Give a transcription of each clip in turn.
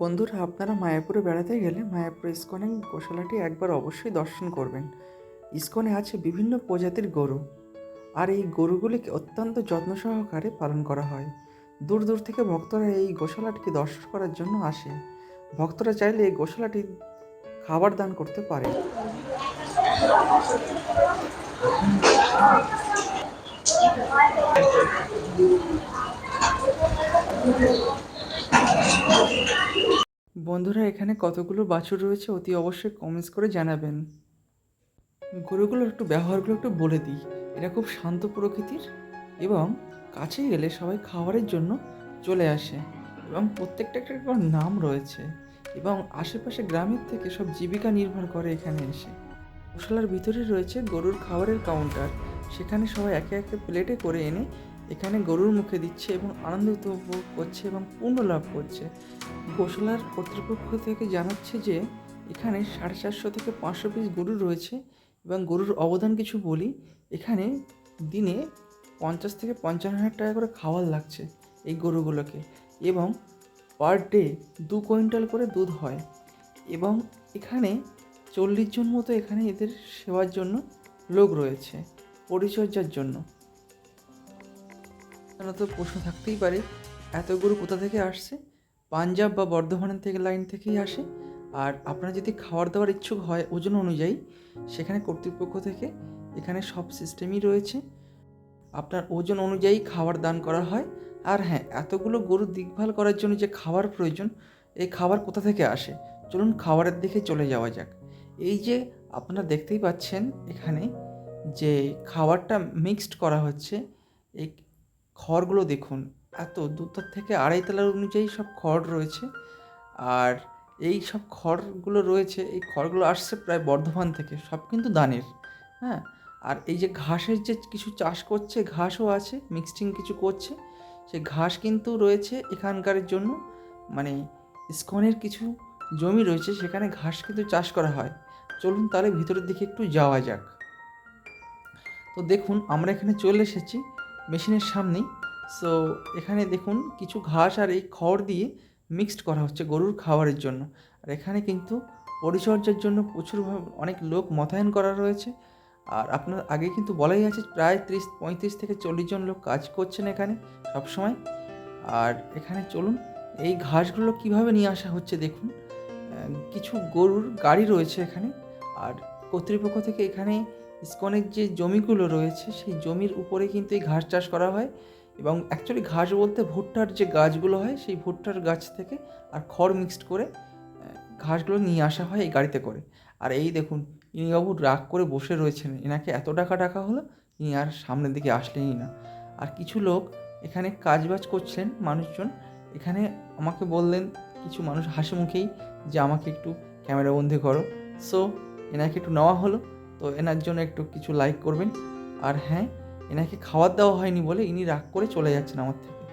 বন্ধুরা, আপনারা মায়াপুরে বেড়াতে গেলে মায়াপুর ইস্কনে গোশালাটি একবার অবশ্যই দর্শন করবেন। ইস্কনে আছে বিভিন্ন প্রজাতির গরু আর এই গরুগুলিকে অত্যন্ত যত্ন সহকারে পালন করা হয়। দূর দূর থেকে ভক্তরা এই গোশালাটিকে দর্শন করার জন্য আসে। ভক্তরা চাইলে এই গোশালাটি খাবার দান করতে পারে। বন্ধুরা, এখানে কতগুলো বাছুর রয়েছে অতি অবশ্যই কমেন্টস করে জানাবেন। গরুগুলোর একটু ব্যবহারগুলো একটু বলে দিই। এরা খুব শান্ত প্রকৃতির এবং কাছে গেলে সবাই খাবারের জন্য চলে আসে এবং প্রত্যেকটা একটা নাম রয়েছে এবং আশেপাশে গ্রামের থেকে সব জীবিকা নির্ভর করে এখানে এসে। মশলার ভিতরে রয়েছে গরুর খাবারের কাউন্টার সেখানে সবাই একে একে প্লেটে করে এনে এখানে গরুর মুখে দিচ্ছে এবং আনন্দ উপভোগ করছে এবং পূর্ণ লাভ করছে। গোশালার কর্তৃপক্ষ থেকে জানাচ্ছে যে, এখানে সাড়ে চারশো থেকে পাঁচশো পিস গরু রয়েছে এবং গরুর অবদান কিছু বলি, এখানে দিনে পঞ্চাশ থেকে পঞ্চান্ন হাজার টাকা করে খাওয়ার লাগছে এই গরুগুলোকে এবং পার ডে দু কুইন্টাল করে দুধ হয় এবং এখানে চল্লিশ জন মতো এখানে এদের সেবার জন্য লোক রয়েছে, পরিচর্যার জন্য। সাধারণত প্রশ্ন থাকতেই পারে, এত গরু কোথা থেকে আসছে? পাঞ্জাব বা বর্ধমানের থেকে লাইন থেকেই আসে। আর আপনারা যদি খাবার দাবার ইচ্ছুক হয় ওজন অনুযায়ী, সেখানে কর্তৃপক্ষ থেকে এখানে সব সিস্টেমই রয়েছে। আপনার ওজন অনুযায়ী খাবার দান করা হয়। আর হ্যাঁ এতগুলো গরু দেখভাল করার জন্য যে খাবার প্রয়োজন, এই খাবার কোথা থেকে আসে? চলুন খাবারের দিকে চলে যাওয়া যাক। এই যে আপনারা দেখতেই পাচ্ছেন এখানে যে খাবারটা মিক্সড করা হচ্ছে খড়গুলো দেখুন। এত দুটার থেকে আড়াই তলার অনুযায়ী সব খড় রয়েছে। আর এই সব খড়গুলো রয়েছে, এই খড়গুলো আসছে প্রায় বর্ধমান থেকে, সব কিন্তু দানের হ্যাঁ? আর এই যে ঘাসের যে কিছু চাষ করছে, ঘাসও আছে মিক্সিং কিছু করছে, সেই ঘাস কিন্তু রয়েছে এখানকার জন্য মানে ইস্কনের কিছু জমি রয়েছে, সেখানে ঘাস কিন্তু চাষ করা হয়। চলুন তাহলে ভিতরের দিকে একটু যাওয়া যাক। তো দেখুন, আমরা এখানে চলে এসেছি। মেশিনের সামনেই। সো এখানে দেখুন কিছু ঘাস আর এই খড় দিয়ে মিক্সড করা হচ্ছে গরুর খাবারের জন্য। আর এখানে কিন্তু পরিচর্যার জন্য প্রচুর অনেক লোক মোতায়েন করা রয়েছে। আর আপনার আগে কিন্তু বলাই আছে প্রায় ত্রিশ, পঁয়ত্রিশ থেকে চল্লিশ জন লোক কাজ করছেন এখানে সবসময়। আর এখানে চলুন, এই ঘাসগুলো কীভাবে নিয়ে আসা হচ্ছে দেখুন। কিছু গরুর গাড়ি রয়েছে এখানে। আর কর্তৃপক্ষ থেকে এখানে ইস্কনের যে জমিগুলো রয়েছে, সেই জমির উপরে কিন্তু এই ঘাস চাষ করা হয় এবং অ্যাকচুয়ালি ঘাস বলতে ভুট্টার যে গাছগুলো হয়, সেই ভুট্টার গাছ থেকে আর খড় মিক্সড করে ঘাসগুলো নিয়ে আসা হয় এই গাড়িতে করে। আর এই দেখুন ইনি বাবু রাগ করে বসে রয়েছেন। এনাকে এত টাকা টাকা হলো, ইনি আর সামনের দিকে আসলেনই না। আর কিছু লোক এখানে কাজবাজ করছেন মানুষজন। এখানে আমাকে বললেন, কিছু মানুষ হাসি মুখেই যে আমাকে একটু ক্যামেরা বন্দি করো। সো এনাকে একটু নেওয়া হলো। তো এনার জন্য একটু কিছু লাইক করবেন। আর হ্যাঁ এনাকে খাবার দেওয়া হয়নি বলে ইনি রাগ করে চলে যাচ্ছেন আমার থেকে।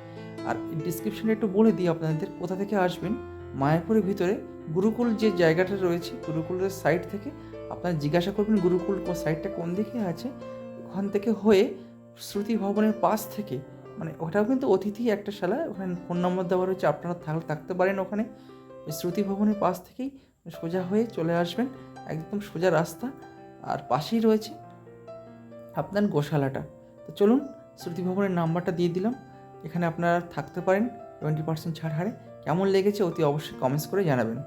আর ডিসক্রিপশনে একটু বলে দিই আপনাদের, কোথা থেকে আসবেন? মায়াপুরের ভিতরে গুরুকুল যে জায়গাটা রয়েছে, গুরুকুলের সাইড থেকে আপনারা জিজ্ঞাসা করবেন গুরুকুল সাইডটা কোন দিকে আছে। ওখান থেকে হয়ে শ্রুতি ভবনের পাশ থেকে মানে ওটাও কিন্তু অতিথি একটা শালা, ওখানে ফোন নম্বর দেওয়া রয়েছে, আপনারা থাকলে থাকতে পারেন ওখানে। শ্রুতি ভবনের পাশ থেকেই সোজা হয়ে চলে আসবেন, একদম সোজা রাস্তা। আর পাশেই রয়েছে আপনার গোশালাটা। তো চলুন শ্রুতিভবনের নাম্বারটা দিয়ে দিলাম। এখানে আপনারা থাকতে পারেন টোয়েন্টি পার্সেন্ট ছাড় হারে। কেমন লেগেছে অতি অবশ্যই কমেন্টস করে জানাবেন।